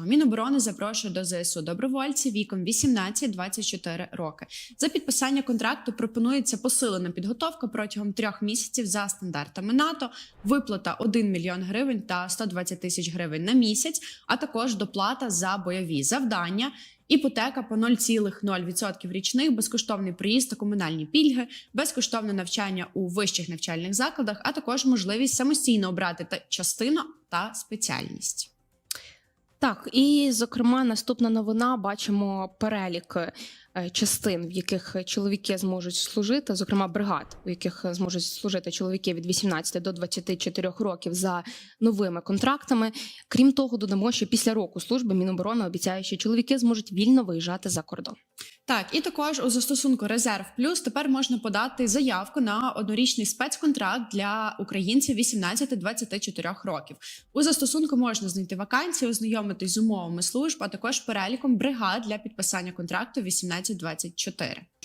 Міноборони запрошує до ЗСУ добровольців віком 18-24 роки. За підписання контракту пропонується посилена підготовка протягом трьох місяців за стандартами НАТО, виплата 1 мільйон гривень та 120 тисяч гривень на місяць, а також доплата за бойові завдання. Іпотека по 0,0% річних, безкоштовний приїзд та комунальні пільги, безкоштовне навчання у вищих навчальних закладах, а також можливість самостійно обрати та частину та спеціальність. Так, і зокрема, наступна новина бачимо перелік е, частин, в яких чоловіки зможуть служити, зокрема бригад, у яких зможуть служити чоловіки від 18 до 24 років за новими контрактами. Крім того, додамо, що після року служби Міноборони обіцяє, що чоловіки зможуть вільно виїжджати за кордон. Так, і також у застосунку Резерв Плюс тепер можна подати заявку на однорічний спецконтракт для українців 18-24 років. У застосунку можна знайти вакансії, ознайомитись з умовами служб, а також переліком бригад для підписання контракту 18-24.